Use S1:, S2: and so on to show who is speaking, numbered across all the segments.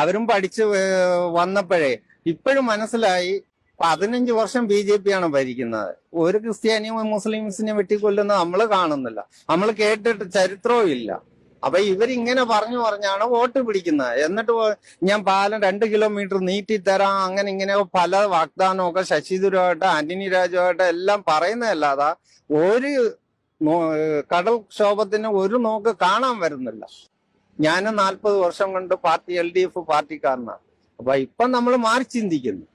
S1: അവരും പഠിച്ചു വന്നപ്പോഴേ ഇപ്പോഴും മനസ്സിലായി പതിനഞ്ച് വർഷം ബി ജെ പി ആണ് ഭരിക്കുന്നത്. ഒരു ക്രിസ്ത്യാനിയും മുസ്ലിംസിനെ വെട്ടിക്കൊല്ലുന്നത് നമ്മൾ കാണുന്നില്ല. നമ്മൾ കേട്ടിട്ട് ചരിത്രവും ഇല്ല. അപ്പൊ ഇവരിങ്ങനെ പറഞ്ഞു പറഞ്ഞാണ് വോട്ട് പിടിക്കുന്നത്. എന്നിട്ട് ഞാൻ പാലം രണ്ട് കിലോമീറ്റർ നീട്ടി തരാം അങ്ങനെ ഇങ്ങനെ പല വാഗ്ദാനമൊക്കെ ശശി തരൂരായിട്ട് ആന്റണി രാജുവായിട്ട് എല്ലാം പറയുന്നതല്ലാതെ ഒരു കടൽക്ഷോഭത്തിന് കടൽ ക്ഷോഭത്തിന് ഒരു നോക്ക് കാണാൻ വരുന്നില്ല. ഞാൻ നാൽപ്പത് വർഷം കൊണ്ട് പാർട്ടി എൽ ഡി എഫ് പാർട്ടിക്കാരനാണ്. അപ്പൊ ഇപ്പൊ നമ്മൾ മാറി ചിന്തിക്കുന്നു.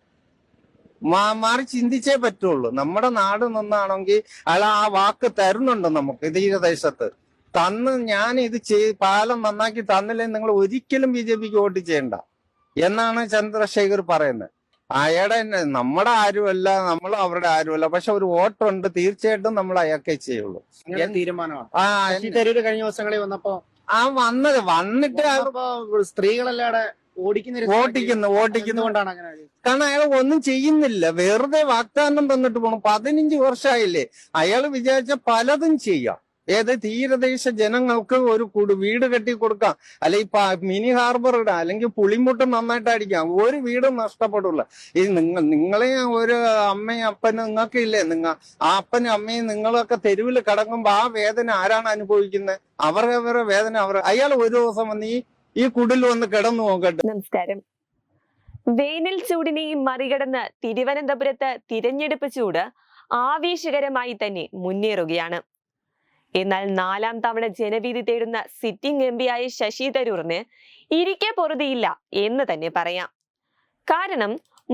S1: മാറി ചിന്തിച്ചേ പറ്റുള്ളൂ. നമ്മുടെ നാട് നിന്നാണെങ്കിൽ അയാൾ ആ വാക്ക് തരുന്നുണ്ട് നമുക്ക് തീരദേശത്ത്. തന്ന് ഞാൻ ഇത് ചെയ് പാലം നന്നാക്കി തന്നില്ലേ നിങ്ങൾ ഒരിക്കലും ബി ജെ പിക്ക് വോട്ട് ചെയ്യണ്ട എന്നാണ് ചന്ദ്രശേഖർ പറയുന്നത്. അയാടെ നമ്മുടെ ആരുമല്ല നമ്മൾ അവരുടെ ആരുമല്ല. പക്ഷെ ഒരു വോട്ടുണ്ട് തീർച്ചയായിട്ടും നമ്മൾ അയാൾക്കേ ചെയ്യുള്ളൂ.
S2: തീരുമാനമാണ്. കഴിഞ്ഞ ദിവസങ്ങളിൽ വന്നപ്പോ
S1: ആ വന്നത് വന്നിട്ട്
S2: സ്ത്രീകളല്ലാടെ ഓടിക്കുന്നു ഓടിക്കുന്നതുകൊണ്ടാണ് അങ്ങനെ
S1: കാരണം അയാൾ ഒന്നും ചെയ്യുന്നില്ല. വെറുതെ വാഗ്ദാനം തന്നിട്ട് പോണു. പതിനഞ്ച് വർഷമായില്ലേ അയാൾ വിചാരിച്ച പലതും ചെയ്യാം. ഏത് തീരദേശ ജനങ്ങൾക്ക് ഒരു വീട് കെട്ടി കൊടുക്കാം. അല്ലെ ഇപ്പൊ മിനി ഹാർബർ ഇടാം അല്ലെങ്കിൽ പുളിമുട്ട് നന്നായിട്ട് അടിക്കാം ഒരു വീടും നഷ്ടപ്പെടില്ല ഈ നിങ്ങൾ നിങ്ങളെ ഒരു അമ്മയും അപ്പനും നിങ്ങൾക്ക് ഇല്ലേ? നിങ്ങ ആ അപ്പനും അമ്മയും നിങ്ങളൊക്കെ തെരുവിൽ കിടക്കുമ്പോ ആ വേദന ആരാണ് അനുഭവിക്കുന്നത് അവരവരുടെ വേദന അവർ അയാൾ ഒരു ദിവസം വന്ന് ഈ ഈ കുടിൽ വന്ന് കിടന്നു നോക്കട്ടെ.
S3: നമസ്കാരം. വേനൽ ചൂടിനെയും മറികടന്ന് തിരുവനന്തപുരത്ത് തിരഞ്ഞെടുപ്പ് ചൂട് ആവേശകരമായി തന്നെ മുന്നേറുകയാണ്. എന്നാൽ നാലാം തവണ ജനവിധി തേടുന്ന സിറ്റിംഗ് എം പിയായ ശശി തരൂറിന് ഇരിക്കെ പൊറുതിയില്ല എന്ന് തന്നെ പറയാം. കാരണം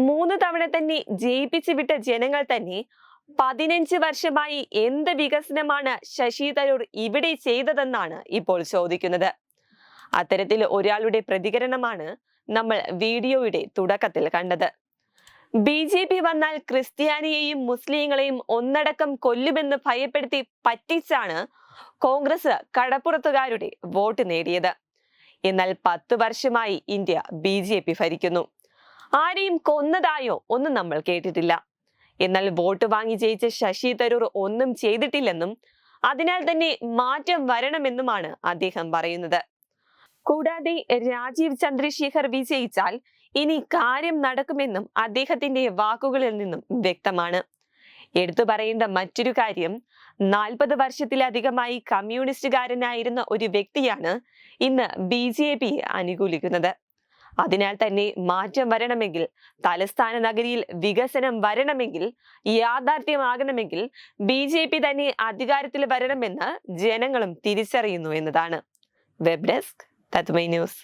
S3: മൂന്ന് തവണ തന്നെ ജയിപ്പിച്ചു വിട്ട ജനങ്ങൾ തന്നെ പതിനഞ്ച് വർഷമായി എന്ത് വികസനമാണ് ശശി തരൂർ ഇവിടെ ചെയ്തതെന്നാണ് ഇപ്പോൾ ചോദിക്കുന്നത്. അത്തരത്തിൽ ഒരാളുടെ പ്രതികരണമാണ് നമ്മൾ വീഡിയോയുടെ തുടക്കത്തിൽ കണ്ടത്. ബി ജെ പി വന്നാൽ ക്രിസ്ത്യാനിയെയും മുസ്ലിങ്ങളെയും ഒന്നടക്കം കൊല്ലുമെന്ന് ഭയപ്പെടുത്തി പറ്റിച്ചാണ് കോൺഗ്രസ് കടപ്പുറത്തുകാരുടെ വോട്ട് നേടിയത്. എന്നാൽ പത്ത് വർഷമായി ഇന്ത്യ ബി ജെ പി ഭരിക്കുന്നു. ആരെയും കൊന്നതായോ ഒന്നും നമ്മൾ കേട്ടിട്ടില്ല. എന്നാൽ വോട്ട് വാങ്ങി ജയിച്ച ശശി തരൂർ ഒന്നും ചെയ്തിട്ടില്ലെന്നും അതിനാൽ തന്നെ മാറ്റം വരണമെന്നുമാണ് അദ്ദേഹം പറയുന്നത്. കൂടാതെ രാജീവ് ചന്ദ്രശേഖർ വിജയിച്ചാൽ ഇനി കാര്യം നടക്കുമെന്നും അദ്ദേഹത്തിന്റെ വാക്കുകളിൽ നിന്നും വ്യക്തമാണ്. എടുത്തു പറയേണ്ട മറ്റൊരു കാര്യം നാൽപ്പത് വർഷത്തിലധികമായി കമ്മ്യൂണിസ്റ്റുകാരനായിരുന്ന ഒരു വ്യക്തിയാണ് ഇന്ന് ബി ജെ പിയെ അനുകൂലിക്കുന്നത്. അതിനാൽ തന്നെ മാറ്റം വരണമെങ്കിൽ തലസ്ഥാന നഗരിയിൽ വികസനം വരണമെങ്കിൽ യാഥാർത്ഥ്യമാകണമെങ്കിൽ ബി ജെ പി തന്നെ അധികാരത്തിൽ വരണമെന്ന് ജനങ്ങളും തിരിച്ചറിയുന്നു എന്നതാണ്. വെബ് ഡെസ്ക് തത്മൈ ന്യൂസ്.